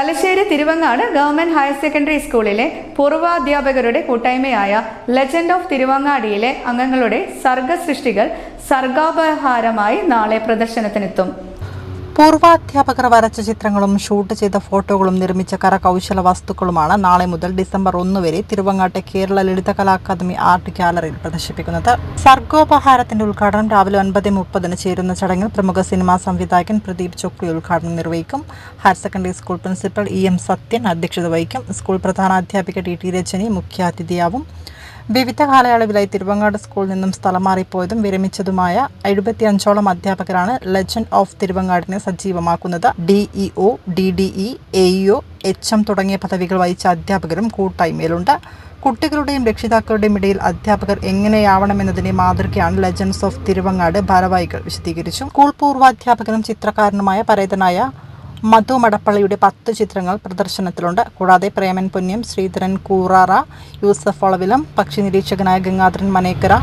Thalassery Thiruvangad government higher secondary സ്കൂളിലെ പൂർവാധ്യാപകരുടെ കൂട്ടായ്മയായ ലെജൻഡ് ഓഫ് തിരുവങ്ങാടിയിലെ അംഗങ്ങളുടെ സർഗസൃഷ്ടികൾ സർഗാപഹാരമായി നാളെ പ്രദർശനത്തിനെത്തും. പൂർവാധ്യാപകർ വരച്ച ചിത്രങ്ങളും ഷൂട്ട് ചെയ്ത ഫോട്ടോകളും നിർമ്മിച്ച കരകൗശല വസ്തുക്കളുമാണ് നാളെ മുതൽ ഡിസംബർ ഒന്ന് വരെ തിരുവങ്ങാട്ടെ കേരള ലളിതകലാ അക്കാദമി ആർട്ട് ഗ്യാലറിയിൽ പ്രദർശിപ്പിക്കുന്നത്. സർഗോപഹാരത്തിന്റെ ഉദ്ഘാടനം രാവിലെ ഒൻപത് മുപ്പതിന് ചേരുന്ന ചടങ്ങിൽ പ്രമുഖ സിനിമാ സംവിധായകൻ പ്രദീപ് ചൊക്രി ഉദ്ഘാടനം നിർവഹിക്കും. Higher secondary school principal E M Sathyan അധ്യക്ഷത വഹിക്കും. സ്കൂൾ പ്രധാനാധ്യാപിക ടി ടി രജനി മുഖ്യാതിഥിയാവും. വിവിധ കാലയളവിലായി തിരുവങ്ങാട് സ്കൂളിൽ നിന്നും സ്ഥലം മാറിപ്പോയതും വിരമിച്ചതുമായ എഴുപത്തിയഞ്ചോളം അധ്യാപകരാണ് ലെജൻഡ് ഓഫ് തിരുവങ്ങാടിനെ സജീവമാക്കുന്നത്. DEO D D E AEO H M തുടങ്ങിയ പദവികൾ വഹിച്ച അധ്യാപകരും കൂട്ടായ്മയിലുണ്ട്. കുട്ടികളുടെയും രക്ഷിതാക്കളുടെയും ഇടയിൽ അധ്യാപകർ എങ്ങനെയാവണമെന്നതിന്റെ മാതൃകയാണ് ലെജൻഡ്സ് ഓഫ് തിരുവങ്ങാട് ഭാരവാഹികൾ വിശദീകരിച്ചു. സ്കൂൾ പൂർവാധ്യാപകനും ചിത്രകാരനുമായ പരേതനായ മധു മടപ്പള്ളിയുടെ പത്ത് ചിത്രങ്ങൾ പ്രദർശനത്തിലുണ്ട്. കൂടാതെ പ്രേമൻ പുന്യം ശ്രീധരൻ കൂറാറ യൂസഫ് ഒളവിലം പക്ഷി നിരീക്ഷകനായ ഗംഗാധരൻ മനേക്കര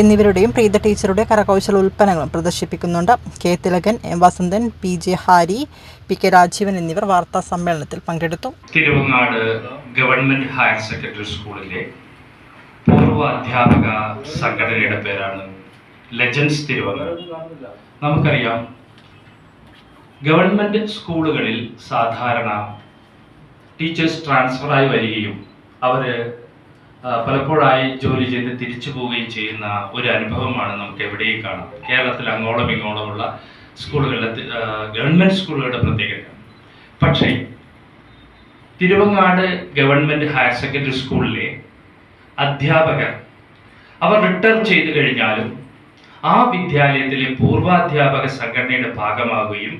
എന്നിവരുടെയും പ്രീത ടീച്ചറുടെ കരകൗശല ഉൽപ്പന്നങ്ങളും പ്രദർശിപ്പിക്കുന്നുണ്ട്. K Thilakan M Vasanthan P J Harry P K Rajeevan എന്നിവർ വാർത്താ സമ്മേളനത്തിൽ പങ്കെടുത്തു. തിരുവങ്ങാട് ഗവൺമെന്റ് ഹയർ സെക്കൻഡറി സ്കൂളിലെ പൂർവ അധ്യാപക സംഘടനയുടെ പേരാണ് ലെജൻസ് തിരുവങ്ങാട്. നമുക്കറിയാം ഗവൺമെന്റ് സ്കൂളുകളിൽ സാധാരണ ടീച്ചേഴ്സ് ട്രാൻസ്ഫറായി വരികയും അവർ പലപ്പോഴായി ജോലി ചെയ്ത് തിരിച്ചു പോവുകയും ചെയ്യുന്ന ഒരു അനുഭവമാണ് നമുക്ക് എവിടെയും കാണാം. കേരളത്തിൽ അങ്ങോളം ഇങ്ങോളമുള്ള സ്കൂളുകളിലെ ഗവൺമെന്റ് സ്കൂളുകളുടെ പ്രത്യേകത. പക്ഷേ തിരുവങ്ങാട് ഗവൺമെന്റ് ഹയർ സെക്കൻഡറി സ്കൂളിലെ അധ്യാപകർ അവർ റിട്ടേൺ ചെയ്തു കഴിഞ്ഞാലും ആ വിദ്യാലയത്തിലെ പൂർവാധ്യാപക സംഘടനയുടെ ഭാഗമാകുകയും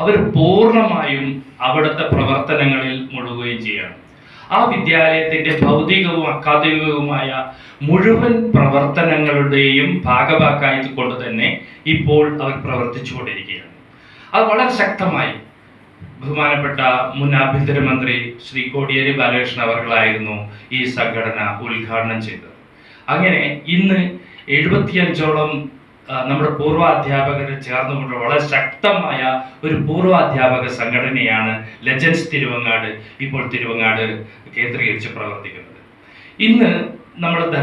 അവർ പൂർണമായും അവിടുത്തെ പ്രവർത്തനങ്ങളിൽ മുഴുകുകയും ചെയ്യണം. ആ വിദ്യാലയത്തിന്റെ ഭൗതികവും അക്കാദമികവുമായ മുഴുവൻ പ്രവർത്തനങ്ങളുടെയും ഭാഗഭാക്കായതുകൊണ്ട് തന്നെ ഇപ്പോൾ അവർ പ്രവർത്തിച്ചുകൊണ്ടിരിക്കുകയാണ്. അത് വളരെ ശക്തമായി ബഹുമാനപ്പെട്ട മുൻ ആഭ്യന്തരമന്ത്രി ശ്രീ കോടിയേരി ബാലകൃഷ്ണൻ അവർകളായിരുന്നു ഈ സംഘടന ഉദ്ഘാടനം ചെയ്തത്. അങ്ങനെ ഇന്ന് എഴുപത്തിയഞ്ചോളം നമ്മുടെ പൂർവ അധ്യാപകരെ ചേർന്നുകൊണ്ട് വളരെ ശക്തമായ ഒരു പൂർവ അധ്യാപക സംഘടനയാണ് ലെജൻസ് തിരുവങ്ങാട് ഇപ്പോൾ തിരുവങ്ങാട് കേന്ദ്രീകരിച്ച് പ്രവർത്തിക്കുന്നത്. ഇന്ന് നമ്മൾ